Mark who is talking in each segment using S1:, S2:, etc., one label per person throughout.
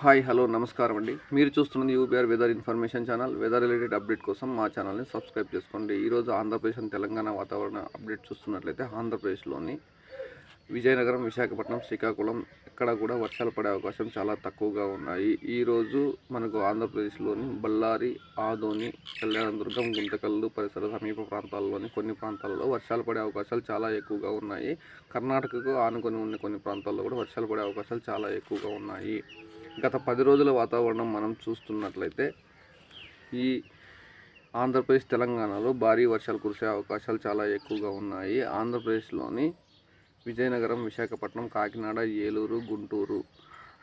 S1: Hi hello నమస్కారం అండి. మీరు చూస్తున్నది UBR weather information channel. Weather related update కోసం మా ఛానల్ని సబ్స్క్రైబ్ చేసుకోండి. ఈరోజు ఆంధ్రప్రదేశ్ అండ్ తెలంగాణ వాతావరణ అప్డేట్ చూస్తున్నట్లయితే ఆంధ్రప్రదేశ్లోని విజయనగరం విశాఖపట్నం శ్రీకాకుళం ఎక్కడ కూడా వర్షాలు పడే అవకాశం చాలా తక్కువగా ఉన్నాయి. ఈరోజు మనకు ఆంధ్రప్రదేశ్లోని బళ్ళారి ఆదోని కళ్యాణదుర్గం గుంతకల్లు పరిసర సమీప ప్రాంతాల్లోని కొన్ని ప్రాంతాల్లో వర్షాలు పడే అవకాశాలు చాలా ఎక్కువగా ఉన్నాయి. కర్ణాటకకు ఆనుకొని ఉన్న కొన్ని ప్రాంతాల్లో కూడా వర్షాలు పడే అవకాశాలు చాలా ఎక్కువగా ఉన్నాయి. గత పది రోజుల వాతావరణం మనం చూస్తున్నట్లయితే ఈ ఆంధ్రప్రదేశ్ తెలంగాణలో భారీ వర్షాలు కురిసే అవకాశాలు చాలా ఎక్కువగా ఉన్నాయి. ఆంధ్రప్రదేశ్లోని విజయనగరం విశాఖపట్నం కాకినాడ ఏలూరు గుంటూరు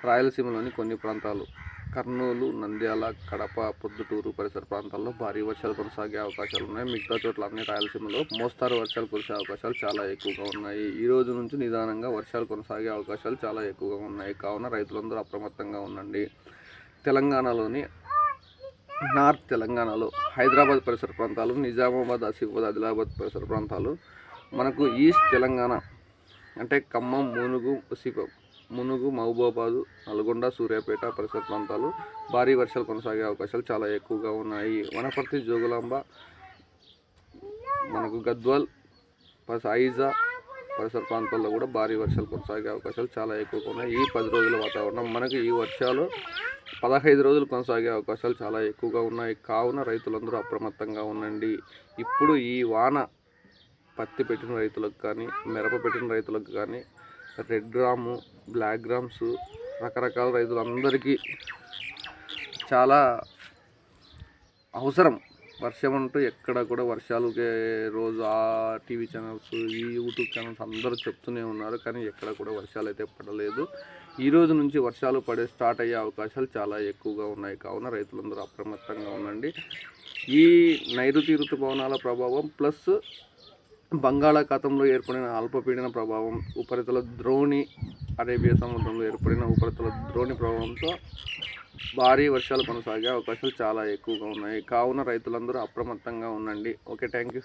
S1: రాయలసీమలోని కొన్ని ప్రాంతాలు కర్నూలు నంద్యాల కడప పొద్దుటూరు పరిసర ప్రాంతాల్లో భారీ వర్షాలు కొనసాగే అవకాశాలు ఉన్నాయి మిగతా చోట్ల అన్ని రాయలసీమలో మోస్తారు వర్షాలు కురిసే అవకాశాలు చాలా ఎక్కువగా ఉన్నాయి. ఈ రోజు నుంచి నిదానంగా వర్షాలు కొనసాగే అవకాశాలు చాలా ఎక్కువగా ఉన్నాయి. కావున రైతులందరూ అప్రమత్తంగా ఉండండి. తెలంగాణలోని నార్త్ తెలంగాణలో హైదరాబాద్ పరిసర ప్రాంతాలు నిజామాబాద్ ఆసిఫాబాద్ ఆదిలాబాద్ పరిసర ప్రాంతాలు మనకు ఈస్ట్ తెలంగాణ అంటే ఖమ్మం మునుగు సిప మునుగు మహబూబాబాదు నల్గొండ సూర్యాపేట పరిసర ప్రాంతాలు భారీ వర్షాలు కొనసాగే అవకాశాలు చాలా ఎక్కువగా ఉన్నాయి. వనపర్తి జోగులాంబ మనకు గద్వాల్ ప్లస్ ఐజా పరిసర ప్రాంతాల్లో కూడా భారీ వర్షాలు కొనసాగే అవకాశాలు చాలా ఎక్కువగా ఉన్నాయి. ఈ పది రోజుల వాతావరణం మనకు ఈ వర్షాలు పదహైదు రోజులు కొనసాగే అవకాశాలు చాలా ఎక్కువగా ఉన్నాయి. కావున రైతులందరూ అప్రమత్తంగా ఉండండి. ఇప్పుడు ఈ వాన పత్తి పెట్టిన రైతులకు కానీ మిరప పెట్టిన రైతులకు కానీ రెడ్ గ్రాము బ్లాక్ గ్రామ్స్ రకరకాల రైతులందరికీ చాలా అవసరం. వర్షం అంటూ ఎక్కడ కూడా వర్షాలుకే రోజు ఆ టీవీ ఛానల్స్ ఈ యూట్యూబ్ ఛానల్స్ అందరూ చెప్తూనే ఉన్నారు. కానీ ఎక్కడ కూడా వర్షాలు అయితే పడలేదు. ఈ రోజు నుంచి వర్షాలు పడే స్టార్ట్ అయ్యే అవకాశాలు చాలా ఎక్కువగా ఉన్నాయి. కావున రైతులందరూ అప్రమత్తంగా ఉండండి. ఈ నైరుతి ఋతుపవనాల ప్రభావం ప్లస్ బంగాళాఖాతంలో ఏర్పడిన అల్పపీడన ప్రభావం ఉపరితల ద్రోణి అరేబియా సముద్రంలో ఏర్పడిన ఉపరితల ద్రోణి ప్రభావంతో భారీ వర్షాలు కొనసాగే అవకాశాలు చాలా ఎక్కువగా ఉన్నాయి. కావున రైతులందరూ అప్రమత్తంగా ఉండండి. Okay thank you